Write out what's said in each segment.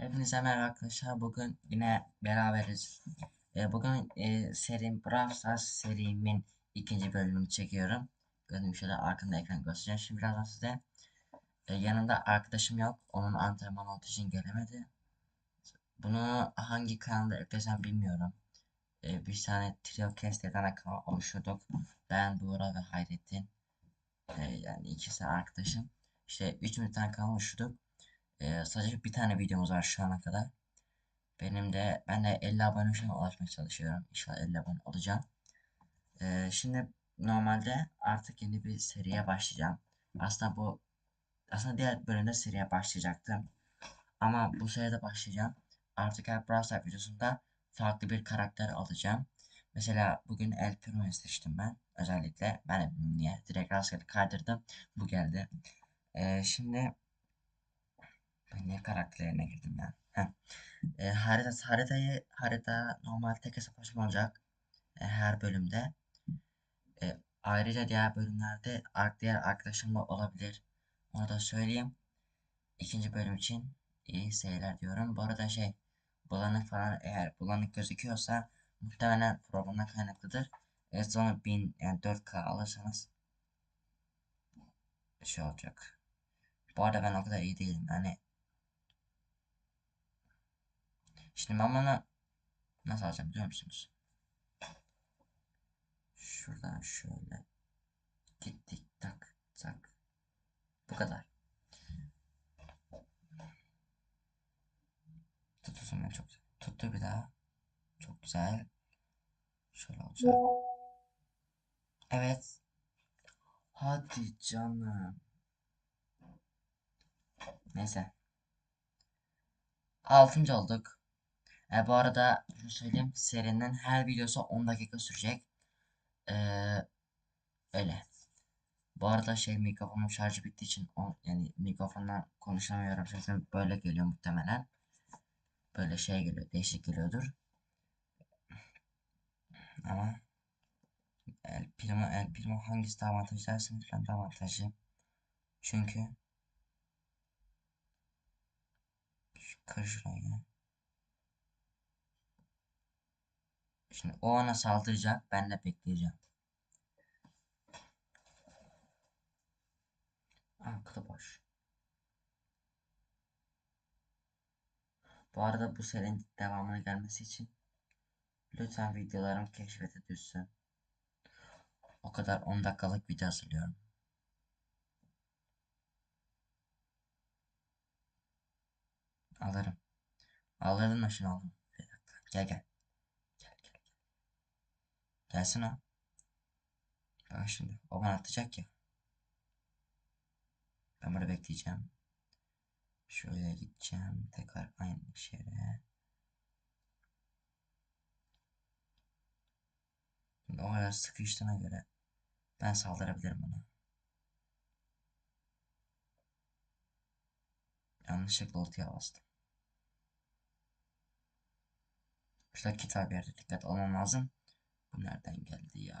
Hepinize merhaba arkadaşlar. Bugün yine beraberiz. Ee, bugün e, serim Brawl Stars serimin ikinci bölümünü çekiyorum. Gördüğüm şöyle arkamda ekran göstereceğim. Şimdi birazdan size e, yanında arkadaşım yok. Onun antrenman olduğu için gelemedi. Bunu hangi kanalda eklesem bilmiyorum. E, bir tane Trio Cast'ten kanal oluşturduk. Ben, Buğra ve Hayrettin. E, yani ikisi arkadaşım. İşte 3 tane kanal oluşturduk. Sadece bir tane videomuz var şu ana kadar. Benim de ben de 50 abone şu an ulaşmaya çalışıyorum. İnşallah 50 abone olacağım. Ee, şimdi normalde artık yeni bir seriye başlayacağım. Aslında bu aslında diğer bölümde seriye başlayacaktım. Ama bu seride başlayacağım. Artık her Brawl videosunda farklı bir karakter alacağım. Mesela bugün El Primo'yu seçtim ben. Özellikle ben niye. Direkt rastgele kaydırdım. Bu geldi. Ee, şimdi ben niye karakterlerine girdim ya? Heh. E, harita, haritayı, harita normal tek hesap açma olacak. E, her bölümde. E, ayrıca diğer bölümlerde diğer arkadaşım da olabilir. Onu da söyleyeyim. İkinci bölüm için iyi seyirler diyorum. Bu arada şey bulanık falan eğer bulanık gözüküyorsa muhtemelen programdan kaynaklıdır. E, sonra 1000 yani 4K alırsanız şey olacak. Bu arada ben o kadar iyi değilim. Yani Şimdi ben bunu nasıl alacağım biliyor musunuz? Şuradan şöyle gittik tak tak. Bu kadar. Tutulsun ben çok güzel. Tuttu bir daha. Çok güzel. Şöyle olacak. Evet. Hadi canım. Neyse. Altıncı olduk. E, bu arada şunu söyleyeyim. Serinin her videosu 10 dakika sürecek. Ee, öyle. Bu arada şey mikrofonun şarjı bittiği için o, yani mikrofondan konuşamıyorum. Sesim böyle geliyor muhtemelen. Böyle şey geliyor. Değişik geliyordur. Ama El Primo, El Primo hangisi daha avantajlı derseniz ben daha avantajlıyım. Çünkü kır şurayı. Şimdi o ona saldıracak. Ben de bekleyeceğim. Kutu boş. Bu arada bu serinin devamına gelmesi için lütfen videolarım keşfete düşsün. O kadar 10 dakikalık video hazırlıyorum. Alırım. Alırım da şunu alırım. Gel gel. Gelsin o. Bak şimdi. O bana atacak ya. Ben burada bekleyeceğim. Şöyle gideceğim. Tekrar aynı yere. Şimdi o kadar sıkıştığına göre ben saldırabilirim ona. Yanlışlıkla ultiye bastım. Şurada kitap yerde dikkat olmam lazım. Bu nereden geldi ya?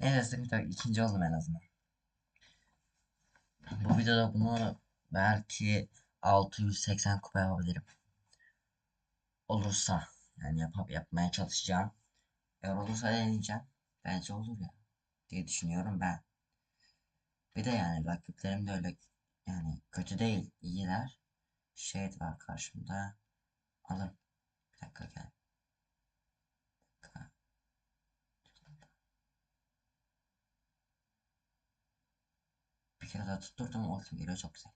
Neyse sıkıntı yok. İkinci oldum en azından. Bu videoda bunu belki 680 kupa yapabilirim. Olursa yani yapıp yapmaya çalışacağım. Eğer olursa deneyeceğim. Bence olur ya diye düşünüyorum ben. Bir de yani rakiplerim de öyle yani kötü değil, iyiler. Shade var karşımda. Alın. Bir dakika gel. Bir kere daha tutturdum ultim geliyor çok güzel.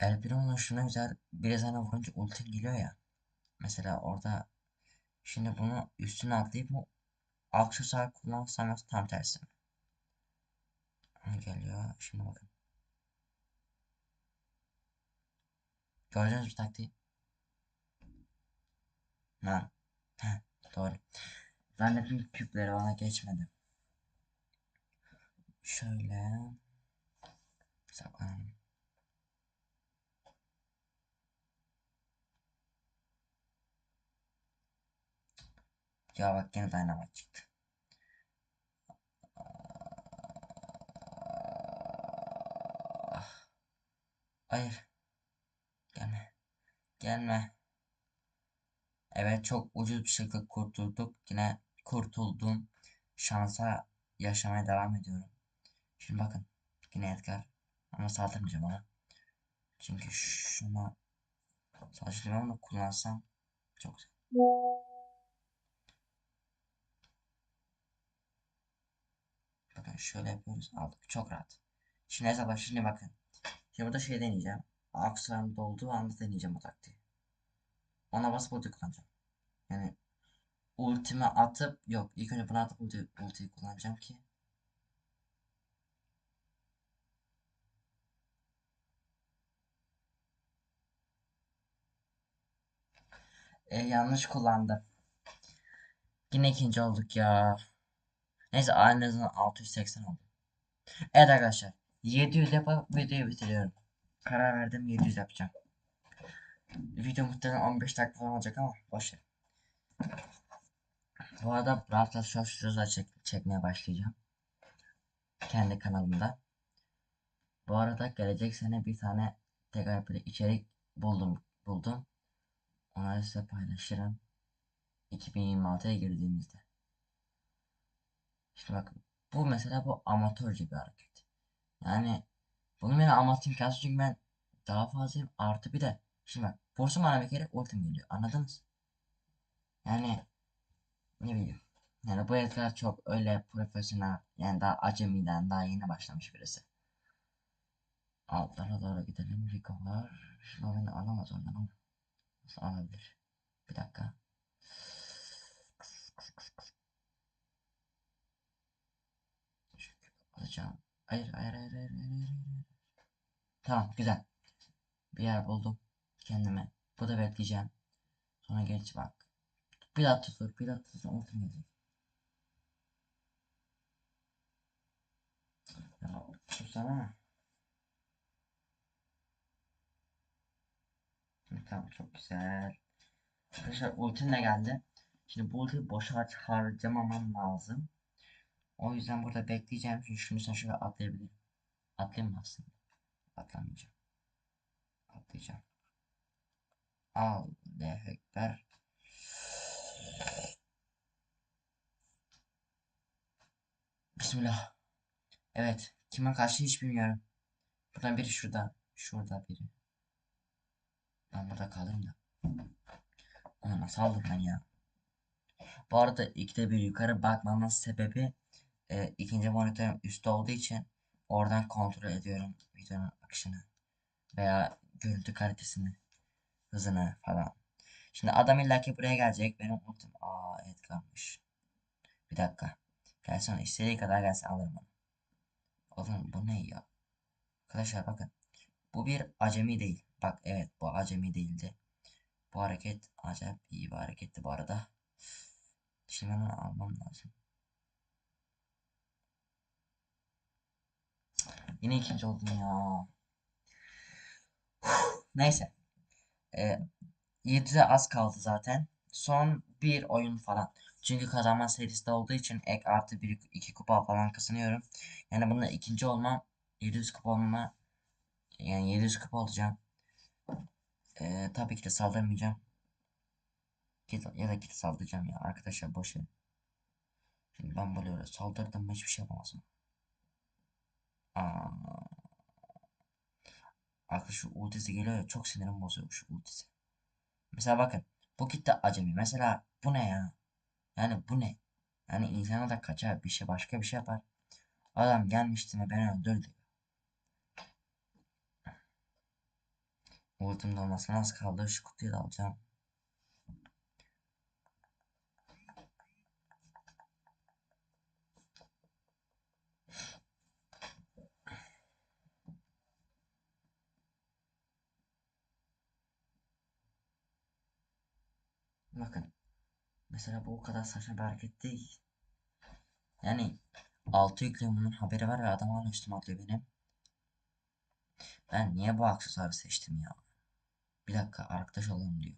El Primo'nun şuna güzel bir sana vurunca ultim geliyor ya. Mesela orada şimdi bunu üstüne atlayıp mı aksesuar kullansam tam tersi? Geliyor. Şimdi bakın. Gördünüz mü taktiği? Ha. Doğru. Zannettim küpleri bana geçmedi. Şöyle. Saklanalım. Ya bak yine dynamite çıktı. Ah. Hayır. Gelme. Evet çok ucuz bir şekilde kurtulduk. Yine kurtuldum. Şansa yaşamaya devam ediyorum. Şimdi bakın. Yine Edgar. Ama saldırmayacağım ona. Çünkü şuna ben onu kullansam çok güzel. Bakın şöyle yapıyoruz. Aldık. Çok rahat. Şimdi hesapla. Şimdi bakın. Şimdi burada şey deneyeceğim. Aksuarım dolduğu anda deneyeceğim o taktiği. Ona basıp ulti kullanacağım. Yani ultimi atıp yok ilk önce bunu atıp ulti, ultiyi kullanacağım ki e, yanlış kullandım. Yine ikinci olduk ya. Neyse en azından 680 oldu. Evet arkadaşlar 700 yapıp videoyu bitiriyorum. Karar verdim 700 yapacağım. Video muhtemelen 15 dakika falan olacak ama boşver. Bu arada Brawl Stars Shorts'da çek çekmeye başlayacağım. Kendi kanalımda. Bu arada gelecek sene bir tane tekrar bir içerik buldum. buldum. Onları size paylaşırım. 2026'ya girdiğimizde. İşte bakın. Bu mesela bu amatörce bir hareket. Yani bunu benim amatörüm imkansız çünkü ben daha fazla artı bir de şimdi bak forsum bana bir ultim geliyor. Anladınız? Yani ne bileyim. Yani bu Edgar çok öyle profesyonel yani daha acemiden daha yeni başlamış birisi. Altlara doğru gidelim. Rico var. Şuna beni alamaz oradan ama. Nasıl alabilir? Bir dakika. Alacağım. Hayır hayır hayır hayır hayır hayır. hayır. Tamam güzel. Bir yer buldum kendime. Burada bekleyeceğim. Sonra geç bak. Bir daha tutur. Ultim gelecek. Ya tutsana. Tamam çok güzel. Arkadaşlar ultim geldi. Şimdi bu ultiyi boşa har harcamamam lazım. O yüzden burada bekleyeceğim. Çünkü şunu sen şöyle atlayabilirim. Atlayayım mı? Atlamayacağım. Atlayacağım. Al Ekber. Bismillah. Evet. Kime karşı hiç bilmiyorum. Buradan biri şurada. Şurada biri. Ben burada kalırım da. Onu nasıl aldım ben ya? Bu arada ikide bir yukarı bakmamın sebebi e, ikinci monitörüm üstte olduğu için oradan kontrol ediyorum videonun akışını veya görüntü kalitesini, hızını falan. Şimdi adam illaki buraya gelecek. Benim ultim aa evet kalmış. Bir dakika. Gelsin istediği kadar gelsin alırım onu. Oğlum bu ne ya? Arkadaşlar bakın. Bu bir acemi değil. Bak evet bu acemi değildi. Bu hareket acayip iyi bir hareketti bu arada. Şimdi ben onu almam lazım. Yine ikinci oldum ya. Neyse. Ee, 7'de az kaldı zaten. Son bir oyun falan. Çünkü kazanma serisi de olduğu için ek artı bir iki kupa falan kazanıyorum. Yani bunda ikinci olmam 700 kupa olma yani 700 kupa olacağım. Ee, tabii ki de saldırmayacağım. Ya da git saldıracağım ya arkadaşlar boş ver. Şimdi ben böyle öyle saldırdım hiçbir şey yapamazım. Aa. Arkadaş şu ultisi geliyor ya çok sinirim bozuyor şu ultisi. Mesela bakın bu kitle acemi. Mesela bu ne ya? Yani bu ne? Yani insana da kaçar bir şey başka bir şey yapar. Adam gelmişti ve beni öldürdü. Ultim dolmasına az kaldı. Şu kutuyu da alacağım. Bakın. Mesela bu o kadar saçma bir hareket değil. Yani altı yüklüyorum bunun haberi var ve adam hala üstüme benim. Ben niye bu aksesuarı seçtim ya? Bir dakika arkadaş olalım diyor.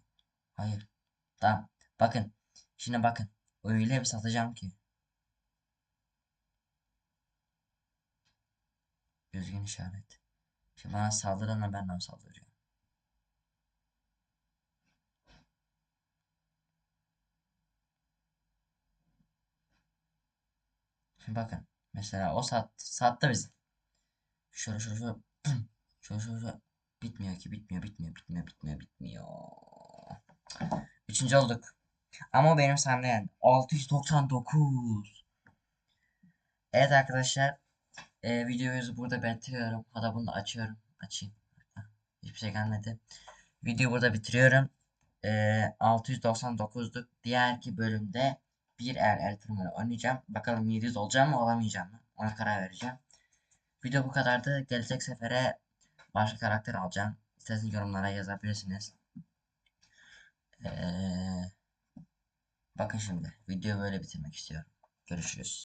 Hayır. Tamam. Bakın. Şimdi bakın. Öyle bir satacağım ki. Düzgün işaret. Şimdi bana saldıranla benden saldırıyor. Şimdi bakın. Mesela o sat, sattı bizi. Şöyle şöyle şöyle. pım, Şöyle şöyle şöyle. Bitmiyor ki bitmiyor bitmiyor bitmiyor bitmiyor bitmiyor. Üçüncü olduk. Ama benim sayemde yani. 699. Evet arkadaşlar. E, videoyu burada bitiriyorum. Hatta bunu da açıyorum. Açayım. Hiçbir şey gelmedi. Videoyu burada bitiriyorum. E, 699'luk. Diğerki bölümde bir el el tırmanı oynayacağım. Bakalım 700 olacağım mı olamayacağım mı? Ona karar vereceğim. Video bu kadardı. Gelecek sefere başka karakter alacağım. İsterseniz yorumlara yazabilirsiniz. Ee, bakın şimdi. Videoyu böyle bitirmek istiyorum. Görüşürüz.